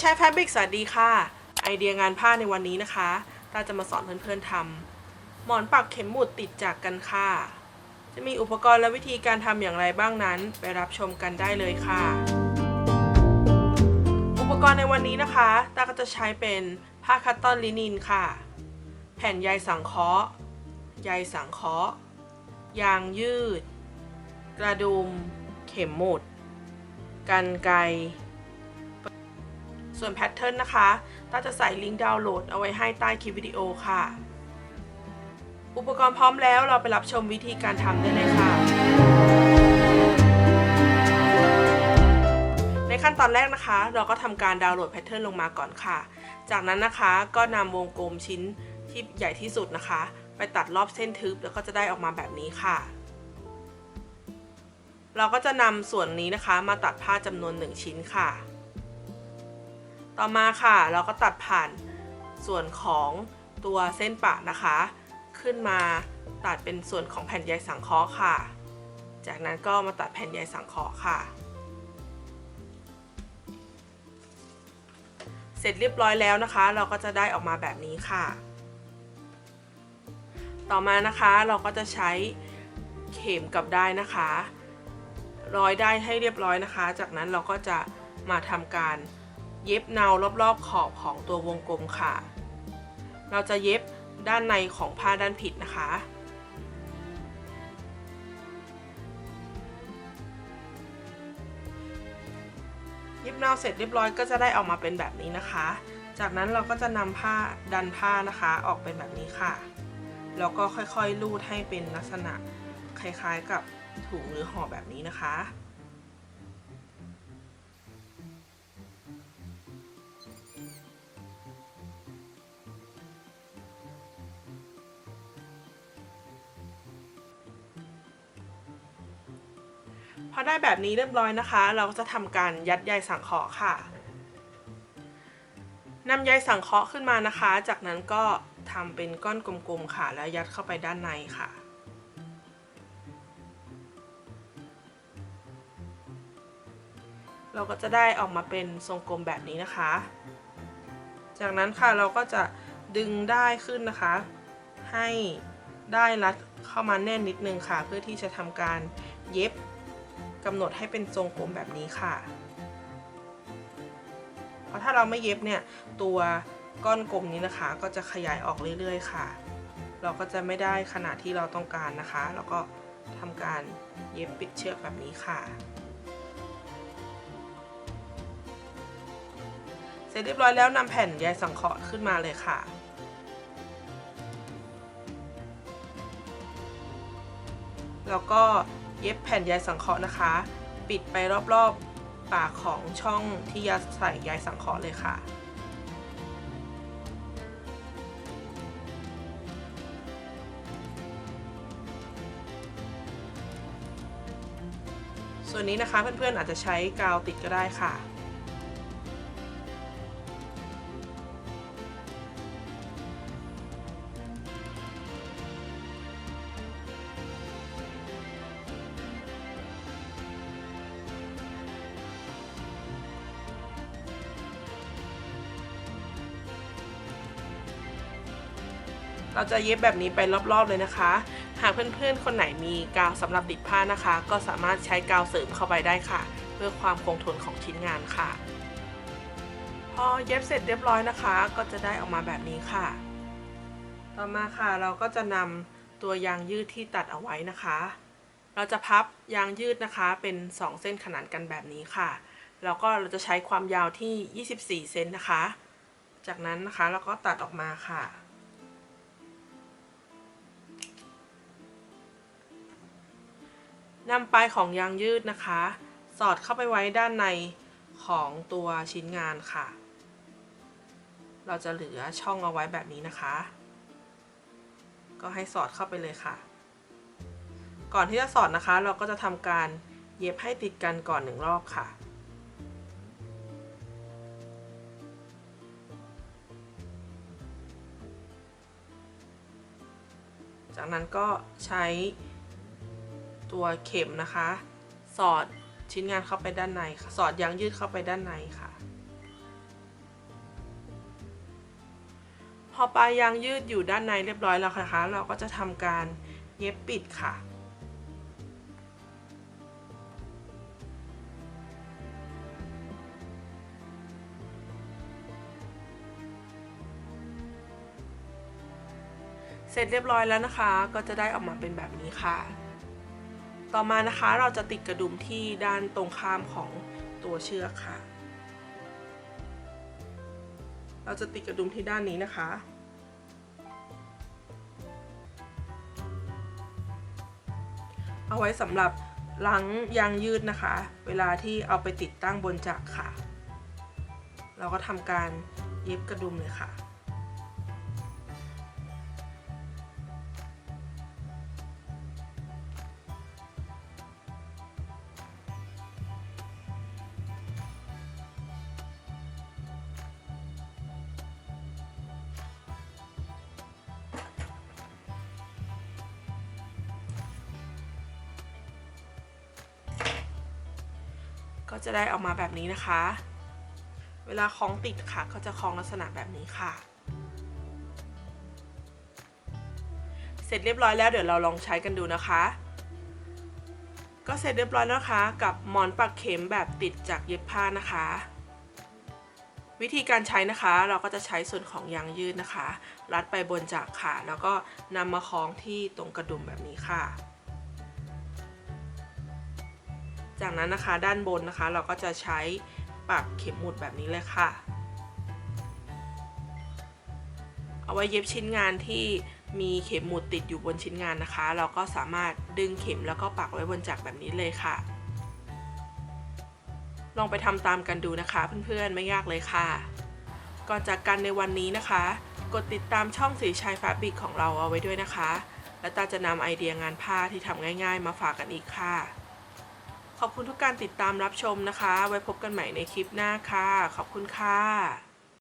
Fabric สวัสดีค่ะ ไอเดียงานผ้าในวันนี้นะคะตาจะมาสอนเพื่อนๆทำหมอนปักเข็มหมุดติดจากกันค่ะ จะมีอุปกรณ์และวิธีการทำอย่างไรบ้างนั้น ไปรับชมกันได้เลยค่ะ อุปกรณ์ในวันนี้นะคะตาก็จะใช้เป็นผ้าคัตตอนลินินค่ะ แผ่นใยสังเคราะห์ใยสังเคราะห์ยางยืด กระดุม เข็มหมุด กันไกร ส่วนแพทเทิร์นนะคะต้าจะใส่ลิงก์ดาวน์โหลดเอาไว้ให้ใต้คลิปวิดีโอค่ะ อุปกรณ์พร้อมแล้วเราไปรับชมวิธีการทำได้เลยค่ะ ในขั้นตอนแรกนะคะ เราก็ทำการดาวน์โหลดแพทเทิร์นลงมาก่อนค่ะ จากนั้นนะคะก็นำวงกลมชิ้นที่ใหญ่ที่สุดนะคะ ไปตัดรอบเส้นทึบแล้วก็จะได้ออกมาแบบนี้ค่ะเราก็จะนำส่วนนี้นะคะมาตัดผ้าจำนวน 1 ชิ้นค่ะ ต่อมาค่ะ เราก็ตัดผ่านส่วนของตัวเส้นปะนะคะ ขึ้นมาตัดเป็นส่วนของแผ่นใยสังเคราะห์ค่ะ จากนั้นก็มาตัดแผ่นใยสังเคราะห์ค่ะ เสร็จเรียบร้อยแล้วนะคะ เราก็จะได้ออกมาแบบนี้ค่ะ ต่อมานะคะเราก็จะใช้เข็มกับได้นะคะ ร้อยได้ให้เรียบร้อยนะคะ จากนั้นเราก็จะมาทำการ เย็บเนารอบๆขอบของตัววงกลมค่ะ เราจะเย็บด้านในของผ้าด้านผิดนะคะ เย็บเนาเสร็จเรียบร้อยก็จะได้ออกมาเป็นแบบนี้นะคะ จากนั้นเราก็จะนำผ้าดันผ้านะคะออกเป็นแบบนี้ค่ะ แล้วก็ค่อยๆลูดให้เป็นลักษณะคล้ายๆกับถุงหรือห่อแบบนี้นะคะ อได้แบบนี้เรียบร้อยนะคะ เราก็จะทำการยัดใยสังเคราะห์ค่ะนำใยสังเคราะห์ขึ้นมานะคะ จากนั้นก็ทำเป็นก้อนกลมๆค่ะ แล้วยัดเข้าไปด้านในค่ะ เราก็จะได้ออกมาเป็นทรงกลมแบบนี้นะคะ จากนั้นค่ะเราก็จะดึงได้ขึ้นนะคะ ให้ได้รัดเข้ามาแน่นนิดนึงค่ะ เพื่อที่จะทำการเย็บ กำหนดให้เป็นทรงกลมแบบนี้ค่ะเพราะถ้าเราไม่เย็บเนี่ยตัวก้อนกลมนี้นะคะ ก็จะขยายออกเรื่อยๆค่ะ เราก็จะไม่ได้ขนาดที่เราต้องการนะคะ แล้วก็ทำการเย็บปิดเชือกแบบนี้ค่ะ เสร็จเรียบร้อยแล้วนำแผ่นใยสังเคราะห์ขึ้นมาเลยค่ะแล้วก็ เย็บแผ่นใยสังเคราะห์นะคะ ปิดไปรอบๆปากของช่องที่ยาใส่ใยสังเคราะห์เลยค่ะส่วนนี้นะคะเพื่อนๆอาจจะใช้กาวติดก็ได้ค่ะ เราจะเย็บแบบนี้ไปรอบๆเลยนะคะ หากเพื่อนๆ คนไหนมีกาวสำหรับติดผ้านะคะ ก็สามารถใช้กาวเสริมเข้าไปได้ค่ะ เพื่อความคงทนของชิ้นงานค่ะ พอเย็บเสร็จเรียบร้อยนะคะ ก็จะได้ออกมาแบบนี้ค่ะ ต่อมาค่ะเราก็จะนำตัวยางยืดที่ตัดเอาไว้นะคะ เราจะพับยางยืดนะคะเป็น 2 เส้นขนานกันแบบนี้ค่ะ แล้วก็เราจะใช้ความยาวที่ 24 เซนนะคะ จากนั้นนะคะเราก็ตัดออกมาค่ะ นำปลายของยางยืดนะคะ สอดเข้าไปไว้ด้านในของตัวชิ้นงานค่ะ เราจะเหลือช่องเอาไว้แบบนี้นะคะ ก็ให้สอดเข้าไปเลยค่ะ ก่อนที่จะสอดนะคะ เราก็จะทำการเย็บให้ติดกันก่อนหนึ่งรอบค่ะจากนั้นก็ใช้ ตัวเข็มนะคะ สอดชิ้นงานเข้าไปด้านในสอดยางยืดเข้าไปด้านในค่ะ พอปลายยางยืดอยู่ด้านในเรียบร้อยแล้วนะคะ เราก็จะทำการเย็บปิดค่ะเสร็จเรียบร้อยแล้วนะคะ ก็จะได้ออกมาเป็นแบบนี้ค่ะ ต่อมานะคะเราจะติดกระดุมที่ด้านตรงข้ามของตัวเชือกค่ะ เราจะติดกระดุมที่ด้านนี้นะคะ เอาไว้สำหรับล้างยางยืดนะคะ เวลาที่เอาไปติดตั้งบนจักรค่ะ เราก็ทำการเย็บกระดุมเลยค่ะ จะได้ออกมาแบบนี้นะคะ เวลาคล้องติดค่ะก็จะคล้องลักษณะแบบนี้ค่ะ เสร็จเรียบร้อยแล้วเดี๋ยวเราลองใช้กันดูนะคะ ก็เสร็จเรียบร้อยแล้วนะคะ กับหมอนปักเข็มแบบติดจากเย็บผ้านะคะ วิธีการใช้นะคะเราก็จะใช้ส่วนของยางยืดนะคะ รัดไปบนจากค่ะ แล้วก็นำมาคล้องที่ตรงกระดุมแบบนี้ค่ะ จากนั้นนะคะด้านบนนะคะเราก็จะใช้ปักเข็มหมุดแบบนี้เลยค่ะ เอาไว้เย็บชิ้นงานที่มีเข็มหมุดติดอยู่บนชิ้นงานนะคะ เราก็สามารถดึงเข็มแล้วก็ปักไว้บนจักรแบบนี้เลยค่ะ ลองไปทำตามกันดูนะคะเพื่อนๆไม่ยากเลยค่ะ ก่อนจากกันในวันนี้นะคะ กดติดตามช่องสีชัยฟาบิกของเราเอาไว้ด้วยนะคะ และตาจะนำไอเดียงานผ้าที่ทำง่าย ๆ มาฝากกันอีกค่ะ ขอบคุณทุกการติดตามรับชมนะคะ ไว้พบกันใหม่ในคลิปหน้าค่ะ ขอบคุณค่ะ